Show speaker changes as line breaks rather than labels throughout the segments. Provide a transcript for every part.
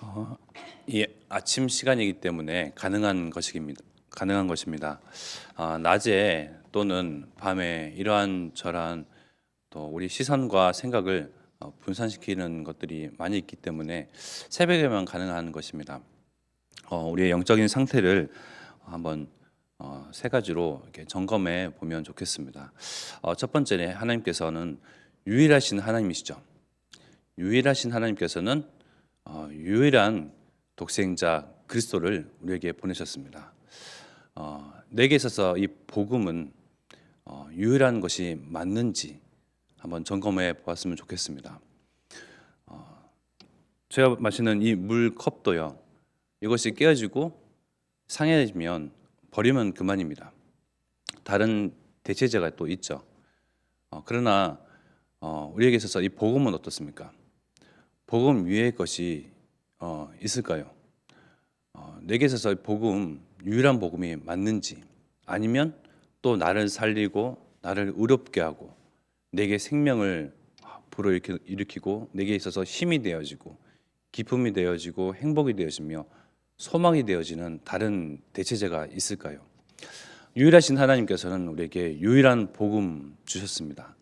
어, 이 아침 시간이기 때문에 가능한 것입니다. 가능한 것입니다. 아, 낮에 또는 밤에 이러한 저러한 또 우리 시선과 생각을 어, 분산시키는 것들이 많이 있기 때문에 새벽에만 가능한 것입니다. 어, 우리의 영적인 상태를 한번 어, 세 가지로 이렇게 점검해 보면 좋겠습니다. 어, 첫 번째는 하나님께서는 유일하신 하나님이시죠. 유일하신 하나님께서는 어, 유일한 독생자 그리스도를 우리에게 보내셨습니다. 어, 내게 있어서 이 복음은 어, 유일한 것이 맞는지 한번 점검해 보았으면 좋겠습니다. 어, 제가 마시는 이 물 컵도요. 이것이 깨어지고 상해지면 버리면 그만입니다. 다른 대체제가 또 있죠. 어, 그러나 어, 우리에게 있어서 이 복음은 어떻습니까? 복음 위의 것이 어, 있을까요? 어, 내게 있어서 이 복음 유일한 복음이 맞는지 아니면 또 나를 살리고 나를 의롭게 하고 내게 생명을 불어일으키고 내게 있어서 힘이 되어지고 기쁨이 되어지고 행복이 되어지며 소망이 되어지는 다른 대체제가 있을까요? 유일하신 하나님께서는 우리에게 유일한 복음 주셨습니다.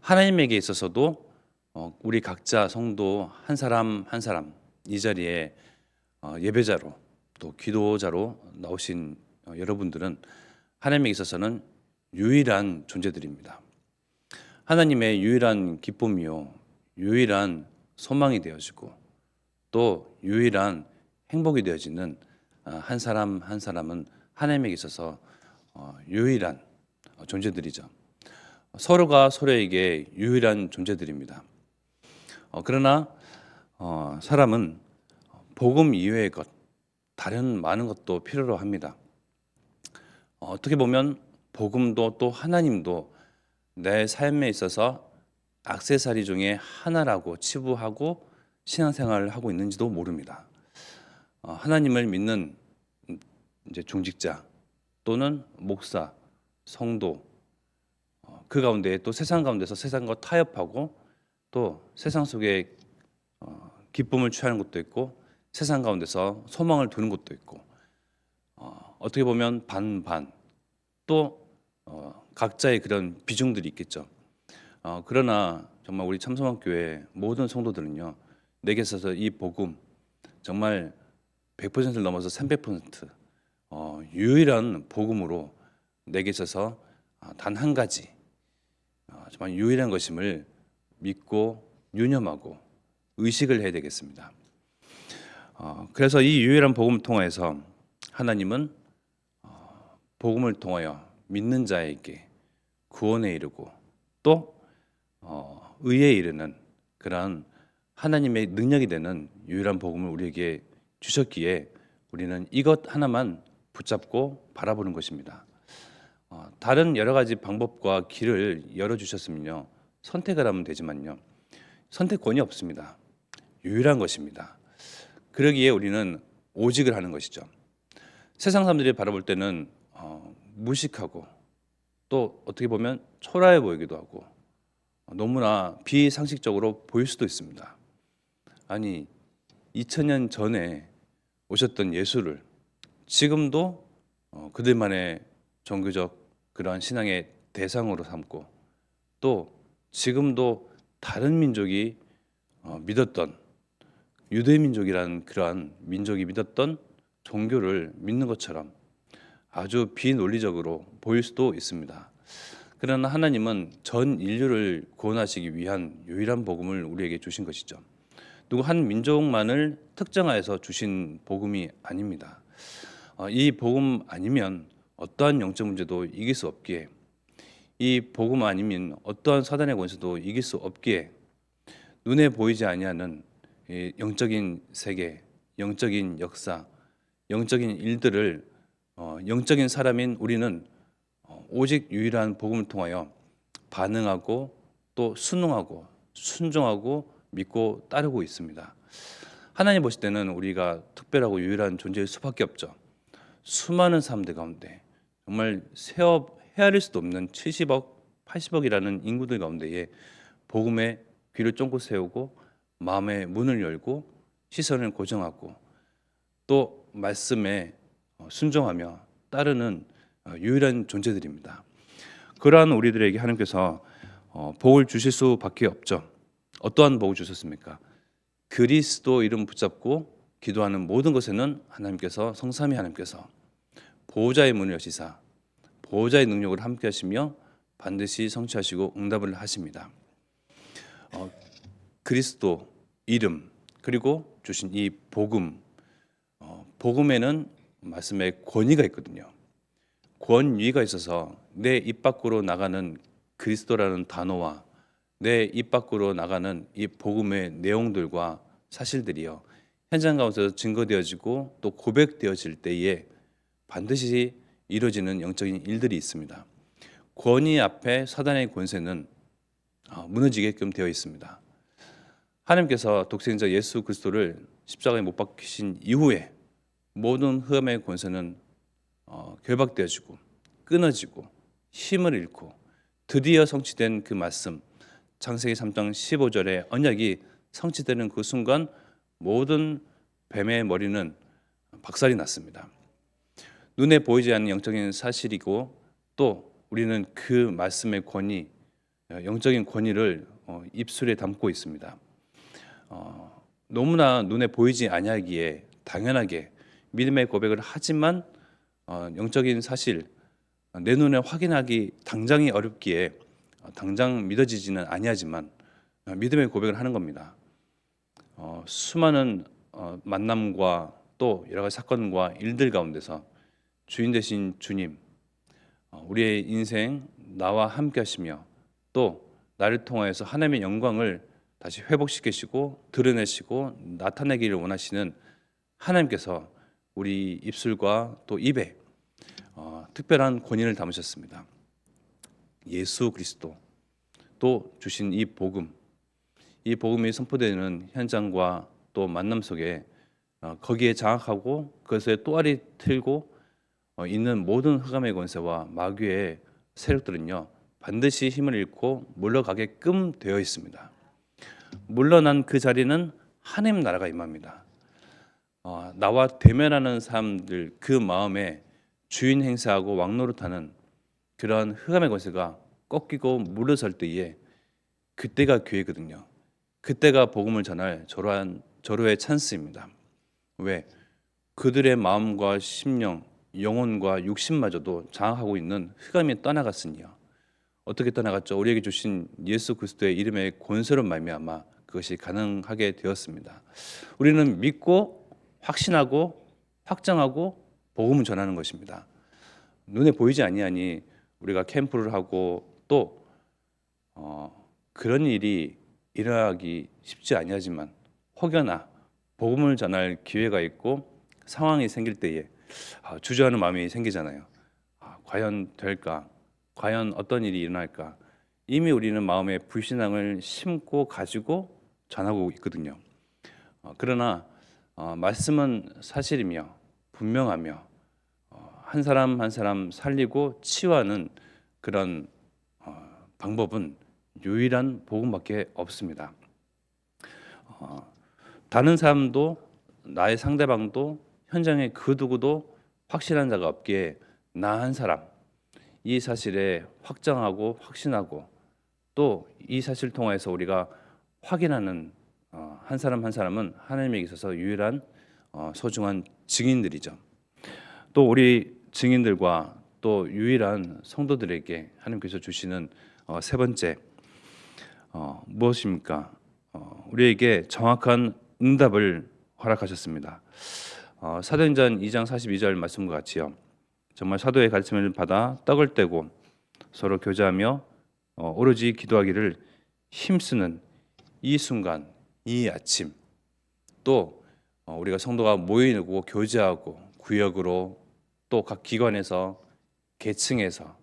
하나님에게 있어서도 어, 우리 각자 성도 한 사람 한 사람 이 자리에 어, 예배자로 또 기도자로 나오신 어, 여러분들은 하나님에 있어서는 유일한 존재들입니다. 하나님의 유일한 기쁨이요, 유일한 소망이 되어지고 또 유일한 행복이 되어지는 한 사람 한 사람은 하나님에게 있어서 유일한 존재들이죠. 서로가 서로에게 유일한 존재들입니다. 어, 그러나 어, 사람은 복음 이외의 것, 다른 많은 것도 필요로 합니다. 어, 어떻게 보면 복음도 또 하나님도 내 삶에 있어서 악세사리 중에 하나라고 치부하고 신앙생활을 하고 있는지도 모릅니다. 어, 하나님을 믿는 이제 중직자 또는 목사, 성도 어, 그 가운데 또 세상 가운데서 세상과 타협하고 또 세상 속에 어, 기쁨을 취하는 것도 있고 세상 가운데서 소망을 두는 것도 있고 어, 어떻게 보면 반반 또 어, 각자의 그런 비중들이 있겠죠. 어, 그러나 정말 우리 참소망교회 모든 성도들은요 내게 있어서 이 복음 정말 100%를 넘어서 300% 어, 유일한 복음으로 내게 있어서 아, 단한 가지 어, 정말 유일한 것임을 믿고 유념하고 의식을 해야 되겠습니다. 어, 그래서 이 유일한 복음 통해서 하나님은 어, 복음을 통하여 믿는 자에게 구원에 이르고 또 어, 의에 이르는 그러한 하나님의 능력이 되는 유일한 복음을 우리에게 주셨기에 우리는 이것 하나만 붙잡고 바라보는 것입니다. 어, 다른 여러 가지 방법과 길을 열어 주셨으면요 선택을 하면 되지만요 선택권이 없습니다. 유일한 것입니다. 그러기에 우리는 오직을 하는 것이죠. 세상 사람들이 바라볼 때는 어, 무식하고 또 어떻게 보면 초라해 보이기도 하고 너무나 비상식적으로 보일 수도 있습니다. 아니 2000년 전에 오셨던 예수를 지금도 어, 그들만의 종교적 그러한 신앙의 대상으로 삼고 또 지금도 다른 민족이 어, 믿었던 유대 민족이라는 그러한 민족이 믿었던 종교를 믿는 것처럼 아주 비논리적으로 보일 수도 있습니다. 그러나 하나님은 전 인류를 구원하시기 위한 유일한 복음을 우리에게 주신 것이죠. 누구 한 민족만을 특정하여서 주신 복음이 아닙니다. 어, 이 복음 아니면 어떠한 영적 문제도 이길 수 없기에 이 복음 아니면 어떠한 사단의 권세도 이길 수 없기에 눈에 보이지 아니하는 영적인 세계, 영적인 역사, 영적인 일들을 어, 영적인 사람인 우리는 어, 오직 유일한 복음을 통하여 반응하고 또 순응하고 순종하고 믿고 따르고 있습니다. 하나님 보실 때는 우리가 특별하고 유일한 존재일 수밖에 없죠. 수많은 사람들 가운데 정말 세업 헤아릴 수도 없는 70억, 80억이라는 인구들 가운데에 복음의 귀를 쫑긋 세우고 마음의 문을 열고 시선을 고정하고 또 말씀에 어, 순종하며 따르는 어, 유일한 존재들입니다. 그러한 우리들에게 하나님께서 어, 복을 주실 수밖에 없죠. 어떠한 복을 주셨습니까? 그리스도 이름 붙잡고 기도하는 모든 것에는 하나님께서 성삼위 하나님께서 보호자의 문을 여시사 보호자의 능력을 함께 하시며 반드시 성취하시고 응답을 하십니다. 어, 그리스도 이름 그리고 주신 이 복음 어, 복음에는 말씀의 권위가 있거든요. 권위가 있어서 내 입 밖으로 나가는 그리스도라는 단어와 내 입 밖으로 나가는 이 복음의 내용들과 사실들이요 현장 가운데서 증거되어지고 또 고백되어질 때에 반드시 이루어지는 영적인 일들이 있습니다. 권위 앞에 사단의 권세는 아, 무너지게끔 되어 있습니다. 하나님께서 독생자 예수 그리스도를 십자가에 못 박히신 이후에 모든 흑암의 권세는 어, 결박되어지고 끊어지고 힘을 잃고 드디어 성취된 그 말씀 창세기 3장 15절의 언약이 성취되는 그 순간 모든 뱀의 머리는 박살이 났습니다. 눈에 보이지 않는 영적인 사실이고 또 우리는 그 말씀의 권위, 영적인 권위를 어, 입술에 담고 있습니다. 어, 너무나 눈에 보이지 아니하기에 당연하게 믿음의 고백을 하지만 어, 영적인 사실 어, 내 눈에 확인하기 당장이 어렵기에 어, 당장 믿어지지는 아니하지만 어, 믿음의 고백을 하는 겁니다. 어, 수많은 어, 만남과 또 여러 가지 사건과 일들 가운데서 주인 되신 주님, 어, 우리의 인생 나와 함께 하시며 또 나를 통하여서 하나님의 영광을 다시 회복시키시고 드러내시고 나타내기를 원하시는 하나님께서 우리 입술과 또 입에 어, 특별한 권위를 담으셨습니다. 예수 그리스도 또 주신 이 복음, 이 복음이 선포되는 현장과 또 만남 속에 어, 거기에 장악하고 그것에 또아리 틀고 어, 있는 모든 흑암의 권세와 마귀의 세력들은요 반드시 힘을 잃고 물러가게끔 되어 있습니다. 물러난 그 자리는 하나님 나라가 임합니다. 어, 나와 대면하는 사람들 그 마음에 주인 행세하고 왕노릇하는 그러한 흑암의 권세가 꺾이고 물러설 때에 그때가 교회거든요. 그때가 복음을 전할 절호한 절호의 찬스입니다. 왜? 그들의 마음과 심령, 영혼과 육신마저도 장악하고 있는 흑암이 떠나갔으니요. 어떻게 떠나갔죠? 우리에게 주신 예수 그리스도의 이름의 권세로 말미암아 그것이 가능하게 되었습니다. 우리는 믿고 확신하고 확정하고 복음을 전하는 것입니다. 눈에 보이지 아니하니 우리가 캠프를 하고 또 어, 그런 일이 일어나기 쉽지 아니하지만 혹여나 복음을 전할 기회가 있고 상황이 생길 때에 아, 주저하는 마음이 생기잖아요. 아, 과연 될까? 과연 어떤 일이 일어날까? 이미 우리는 마음에 불신앙을 심고 가지고 전하고 있거든요. 어, 그러나 어, 말씀은 사실이며 분명하며 어, 한 사람 한 사람 살리고 치유하는 그런 어, 방법은 유일한 복음밖에 없습니다. 어, 다른 사람도 나의 상대방도 현장에 그 누구도 확실한 자가 없기에 나 한 사람 이 사실에 확정하고 확신하고 또 이 사실 통해서 우리가 확인하는 어, 한 사람 한 사람은 하나님에게 있어서 유일한 어, 소중한 증인들이죠. 또 우리 증인들과 또 유일한 성도들에게 하나님께서 주시는 어, 세 번째 어, 무엇입니까? 어, 우리에게 정확한 응답을 허락하셨습니다. 어, 사도행전 2장 42절 말씀과 같이요. 정말 사도의 가르침을 받아 떡을 떼고 서로 교제하며 어, 오로지 기도하기를 힘쓰는 이 순간, 이 아침 또 어, 우리가 성도가 모이고 교제하고 구역으로 또 각 기관에서 계층에서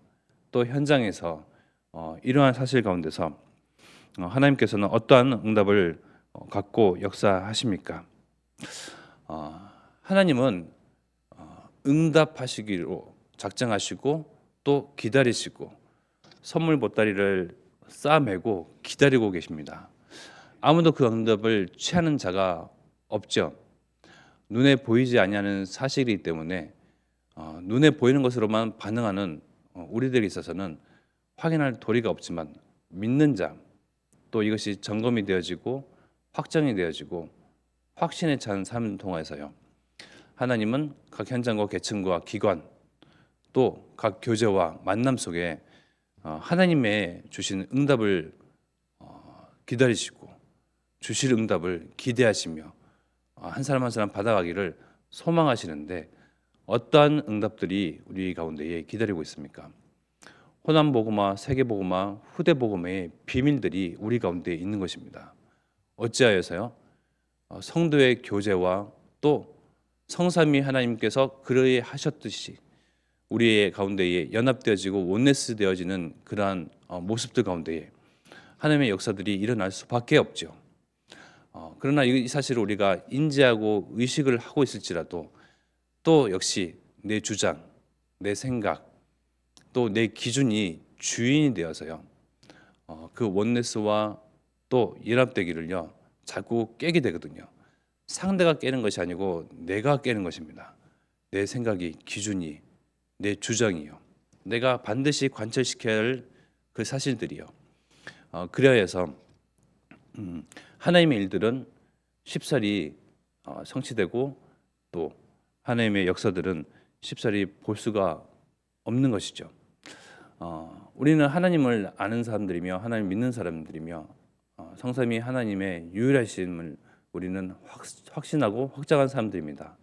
또 현장에서 어, 이러한 사실 가운데서 어, 하나님께서는 어떠한 응답을 어, 갖고 역사하십니까? 어, 하나님은 어, 응답하시기로 작정하시고 또 기다리시고 선물 보따리를 쌓아매고 기다리고 계십니다. 아무도 그 응답을 취하는 자가 없죠. 눈에 보이지 아니하는 사실이기 때문에 어, 눈에 보이는 것으로만 반응하는 어, 우리들에 있어서는 확인할 도리가 없지만 믿는 자 또 이것이 점검이 되어지고 확정이 되어지고 확신에 찬 삶을 통해서요. 하나님은 각 현장과 계층과 기관 또 각 교제와 만남 속에 어, 하나님의 주신 응답을 어, 기다리시고 주실 응답을 기대하시며 어, 한 사람 한 사람 받아가기를 소망하시는데 어떠한 응답들이 우리 가운데에 기다리고 있습니까? 호남 복음화, 세계 복음화, 후대 복음의 비밀들이 우리 가운데 있는 것입니다. 어찌하여서요? 어, 성도의 교제와 또 성삼위 하나님께서 그러해 하셨듯이 우리의 가운데에 연합되어지고 원네스 되어지는 그러한 어, 모습들 가운데에 하나님의 역사들이 일어날 수밖에 없죠. 어, 그러나 이 사실을 우리가 인지하고 의식을 하고 있을지라도 또 역시 내 주장, 내 생각, 또 내 기준이 주인이 되어서요. 어, 그 원네스와 또 연합되기를요 자꾸 깨게 되거든요. 상대가 깨는 것이 아니고 내가 깨는 것입니다. 내 생각이 기준이 내 주장이요. 내가 반드시 관철시켜야 할 그 사실들이요. 어, 그래야 해서 음, 하나님의 일들은 쉽사리 어, 성취되고 또 하나님의 역사들은 쉽사리 볼 수가 없는 것이죠. 어, 우리는 하나님을 아는 사람들이며 하나님 믿는 사람들이며 어, 성삼위 하나님의 유일하심을 우리는 확, 확신하고 확장한 사람들입니다.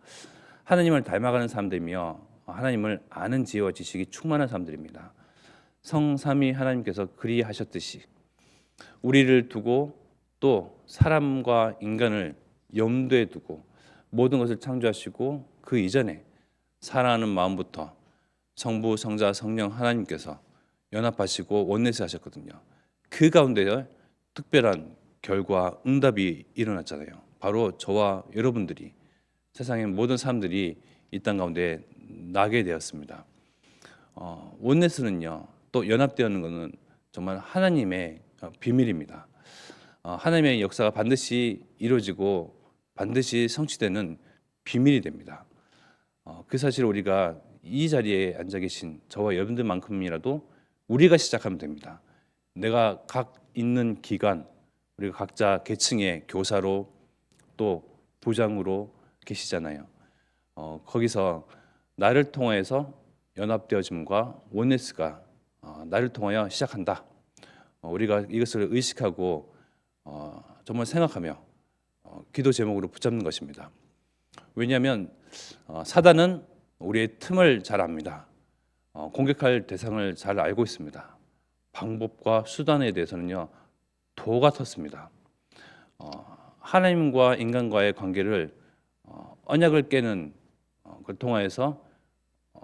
하나님을 닮아가는 사람들이며 하나님을 아는 지혜와 지식이 충만한 사람들입니다. 성삼위 하나님께서 그리하셨듯이 우리를 두고 또 사람과 인간을 염두에 두고 모든 것을 창조하시고 그 이전에 사랑하는 마음부터 성부, 성자, 성령 하나님께서 연합하시고 원내스 하셨거든요. 그 가운데 특별한 결과 응답이 일어났잖아요. 바로 저와 여러분들이 세상의 모든 사람들이 이 땅 가운데 나게 되었습니다. 어, 원네스는요 또 연합되는 것은 정말 하나님의 어, 비밀입니다. 어, 하나님의 역사가 반드시 이루어지고 반드시 성취되는 비밀이 됩니다. 어, 그 사실을 우리가 이 자리에 앉아 계신 저와 여러분들만큼이라도 우리가 시작하면 됩니다. 내가 각 있는 기관, 우리가 각자 계층의 교사로 또 부장으로 계시잖아요. 어, 거기서 나를 통해서 연합되어짐과 원네스가 어, 나를 통하여 시작한다. 어, 우리가 이것을 의식하고 어, 정말 생각하며 어, 기도 제목으로 붙잡는 것입니다. 왜냐하면 어, 사단은 우리의 틈을 잘 압니다. 어, 공격할 대상을 잘 알고 있습니다. 방법과 수단에 대해서는요 도 같았습니다. 어, 하나님과 인간과의 관계를 어, 언약을 깨는 어, 그 통하여서 어,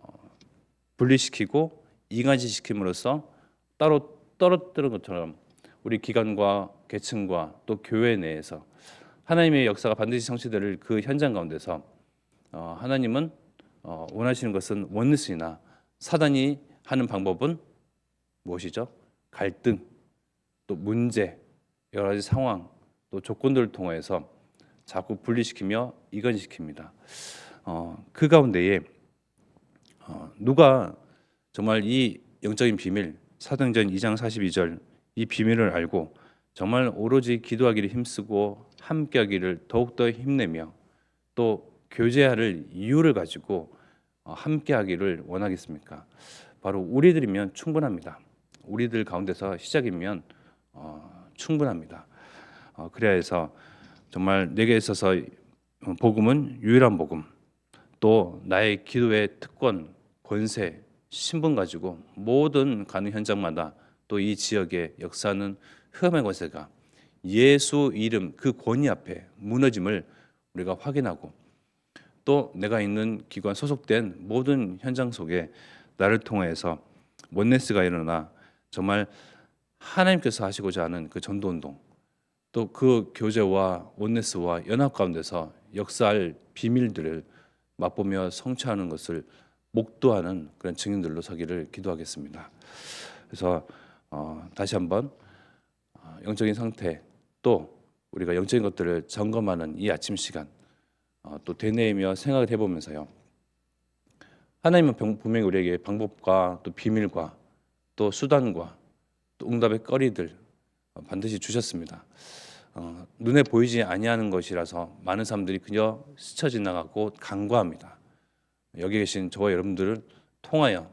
분리시키고 이간시시킴으로써 따로 떨어뜨린 것처럼 우리 기관과 계층과 또 교회 내에서 하나님의 역사가 반드시 성취될 그 현장 가운데서 어, 하나님은 어, 원하시는 것은 원리스이나 사단이 하는 방법은 무엇이죠? 갈등, 또 문제, 여러 가지 상황, 또 조건들을 통해서 자꾸 분리시키며 이간시킵니다. 어, 그 가운데에 어, 누가 정말 이 영적인 비밀 사도행전 2장 42절 이 비밀을 알고 정말 오로지 기도하기를 힘쓰고 함께하기를 더욱더 힘내며 또 교제할 이유를 가지고 어, 함께하기를 원하겠습니까? 바로 우리들이면 충분합니다. 우리들 가운데서 시작이면 어, 충분합니다. 어, 그래야 해서 정말 내게 있어서 복음은 유일한 복음, 또 나의 기도의 특권, 권세, 신분 가지고 모든 가는 현장마다 또 이 지역의 역사는 흑암의 권세가 예수 이름 그 권위 앞에 무너짐을 우리가 확인하고 또 내가 있는 기관 소속된 모든 현장 속에 나를 통해서 원네스가 일어나 정말 하나님께서 하시고자 하는 그 전도 운동 또 그 교제와 원네스와 연합 가운데서 역사할 비밀들을 맛보며 성취하는 것을 목도하는 그런 증인들로 서기를 기도하겠습니다. 그래서 어, 다시 한번 어, 영적인 상태 또 우리가 영적인 것들을 점검하는 이 아침 시간 어, 또 되뇌이며 생각을 해보면서요. 하나님은 병- 분명히 우리에게 방법과 또 비밀과 또 수단과 또 응답의 거리들 어, 반드시 주셨습니다. 어, 눈에 보이지 아니하는 것이라서 많은 사람들이 그저 스쳐 지나가고 간과합니다. 여기 계신 저와 여러분들을 통하여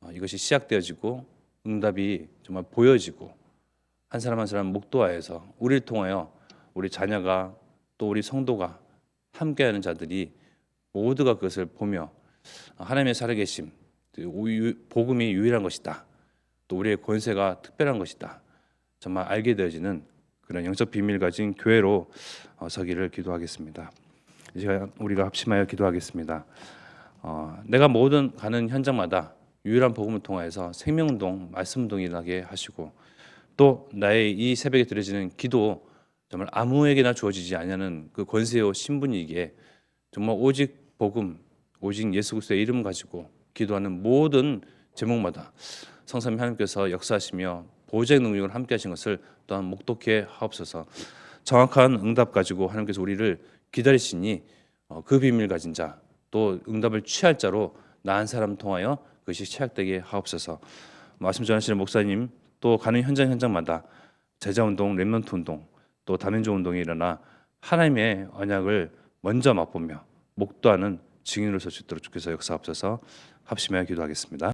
어, 이것이 시작되어지고 응답이 정말 보여지고 한 사람 한 사람 목도하여서 우리를 통하여 우리 자녀가 또 우리 성도가 함께하는 자들이 모두가 그것을 보며 하나님의 살아계심, 그 유- 복음이 유일한 것이다. 또 우리의 권세가 특별한 것이다. 정말 알게 되어지는 그런 영적 비밀 가진 교회로 어, 서기를 기도하겠습니다. 이제 우리가 합심하여 기도하겠습니다. 어, 내가 모든 가는 현장마다 유일한 복음을 통하여서 생명운동, 말씀운동이 일어나게 하시고 또 나의 이 새벽에 드려지는 기도 정말 아무에게나 주어지지 아니하는 그 권세요 신분이기에 정말 오직 복음, 오직 예수 그리스도의 이름 가지고 기도하는 모든 제목마다 성삼위 하나님께서 역사하시며 보호자의 능력을 함께 하신 것을 또한 목독해 하옵소서. 정확한 응답 가지고 하나님께서 우리를 기다리시니 어, 그 비밀 가진 자, 또 응답을 취할 자로 나한 사람 통하여 그것이 시작되게 하옵소서. 말씀 전하시는 목사님 또 가는 현장 현장마다 제자 운동, 렘넌트 운동, 또 다민족 운동이 일어나 하나님의 언약을 먼저 맛보며 목도하는 증인으로서 수 있도록 주께서 역사하옵소서 합심하여 기도하겠습니다.